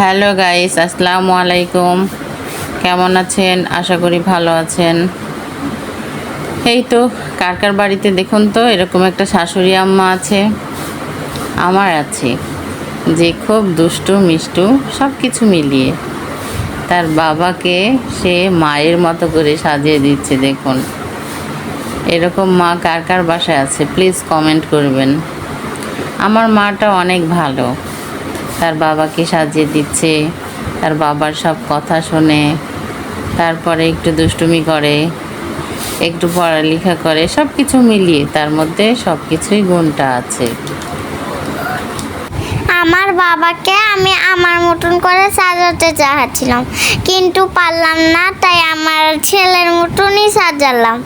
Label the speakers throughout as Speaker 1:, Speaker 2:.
Speaker 1: Hello guys, আসসালামু আলাইকুম। কেমন আছেন? আশা করি ভালো আছেন। এই তো, কার কার বাড়িতে দেখুন তো, এরকম একটা শাশুড়ি আম্মা আছে, আমার আছে, যে খুব দুষ্টু, মিষ্টু সব কিছু মিলিয়ে। তার বাবাকে সে মায়ের মতো করে সাজিয়ে দিচ্ছে, দেখুন। এরকম মা কার কার বাসায় আছে, প্লিজ কমেন্ট করবেন। আমার মাটা অনেক ভালো। তার বাবাকে সাজিয়ে দিচ্ছে তার বাবার সব কথা শোনে তারপরে একটু দুষ্টুমি করে একটু পড়ালেখা করে সব কিছু মিলিয়ে তার মধ্যে সব কিছুই গুণটা আছে।
Speaker 2: আমার বাবাকে আমি আমার মতন করে সাজাতে চাচ্ছিলাম কিন্তু পারলাম না তাই আমার ছেলের মতনই সাজালাম।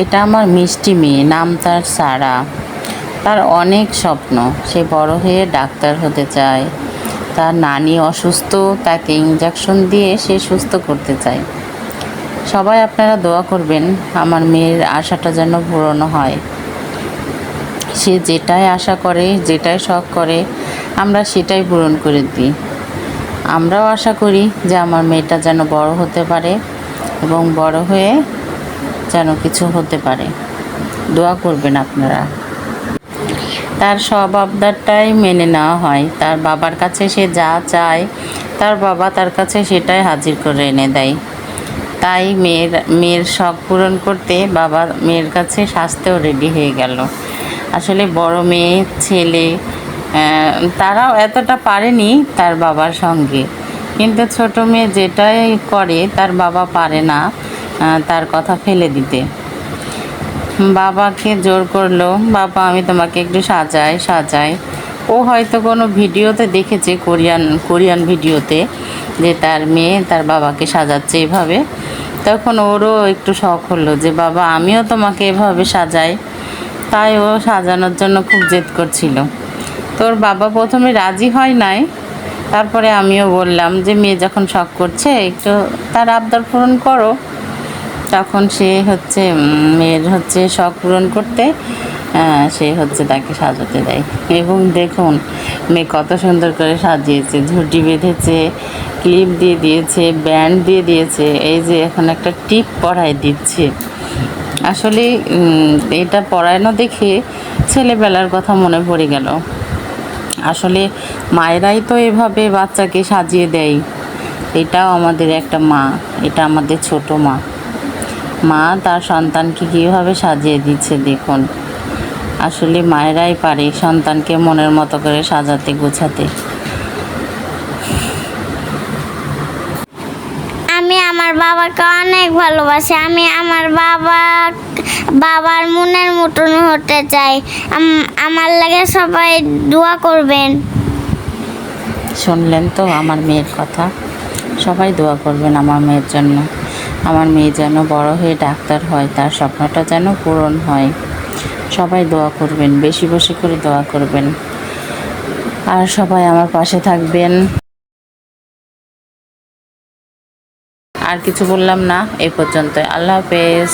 Speaker 1: এটা আমার মিষ্টি মেয়ে নাম তার সারা। তার অনেক স্বপ্ন। সে বড় হয়ে ডাক্তার হতে চায়। তার নানি অসুস্থ, তাকে ইঞ্জেকশন দিয়ে সে সুস্থ করতে চায়। সবাই আপনারা দোয়া করবেন, আমার মেয়ের আশাটা যেন পূরণ হয়। সে যেটাই আশা করে, যেটাই শখ করে, আমরা সেটাই পূরণ করে দিই। আমরাও আশা করি যে আমার মেয়েটা যেন বড় হতে পারে এবং বড় হয়ে যেন কিছু হতে পারে। দোয়া করবেন আপনারা। তার সব আবদারটাই মেনে নেওয়া হয়। তার বাবার কাছে সে যা চায়, তার বাবা তার কাছে সেটাই হাজির করে এনে দেয়। তাই মেয়ের মেয়ের শখ পূরণ করতে বাবা মেয়ের কাছে সাজতেও রেডি হয়ে গেল। আসলে বড় মেয়ে, ছেলে তারাও এতটা পারেনি তার বাবার সঙ্গে। কিন্তু ছোট মেয়ে যেটাই করে, তার বাবা পারে না তার কথা ফেলে দিতে। বাবাকে জোর করল, বাবা, আমি তোমাকে একটু সাজাই সাজাই। ও হয়তো কোনো ভিডিওতে দেখেছে, কোরিয়ান কোরিয়ান ভিডিওতে, যে তার মেয়ে তার বাবাকে সাজাচ্ছে এভাবে। তখন ওরও একটু শখ হলো যে, বাবা, আমিও তোমাকে এভাবে সাজাই। তাই ও সাজানোর জন্য খুব জেদ করছিল। তোর বাবা প্রথমে রাজি হয় নাই? তারপরে আমিও বললাম যে, মেয়ে যখন শখ করছে, একটু তার আবদার পূরণ করো। তখন সে হচ্ছে মেয়ের হচ্ছে শখ পূরণ করতে সে হচ্ছে তাকে সাজাতে দেয়। এবং দেখুন, মেয়ে কত সুন্দর করে সাজিয়েছে ঝুঁটি বেঁধেছে, ক্লিপ দিয়ে দিয়েছে, ব্যান্ড দিয়ে দিয়েছে, এই যে এখন একটা টিপ পরায় দিচ্ছে। আসলে এটা পরানো দেখে ছেলেবেলার কথা মনে পড়ে গেল। আসলে মায়েরাই তো এভাবে বাচ্চাকে সাজিয়ে দেয়। এটাও আমাদের একটা মা, এটা আমাদের ছোট মা। মা তার সন্তানকে কীভাবে সাজিয়ে দিচ্ছে দেখুন। আসলে মায়েরাই পারে সন্তানকে মনের মতো করে সাজাতে গোছাতে।
Speaker 2: আমি আমার বাবাকে অনেক ভালোবাসি। আমি আমার বাবা বাবার মনের মতন হতে চাই। আমার লাগে সবাই দোয়া করবেন।
Speaker 1: শুনলেন তো আমার মেয়ের কথা? সবাই দোয়া করবেন আমার মেয়ের জন্য। আমার মেয়ে যেন বড় হয়ে ডাক্তার হয়, তার স্বপ্নটা যেন পূরণ হয়। সবাই দোয়া করবেন, বেশি বসে করে দোয়া করবেন। আর সবাই আমার পাশে থাকবেন। আর কিছু বললাম না এই পর্যন্ত আল্লাহ হাফেজ।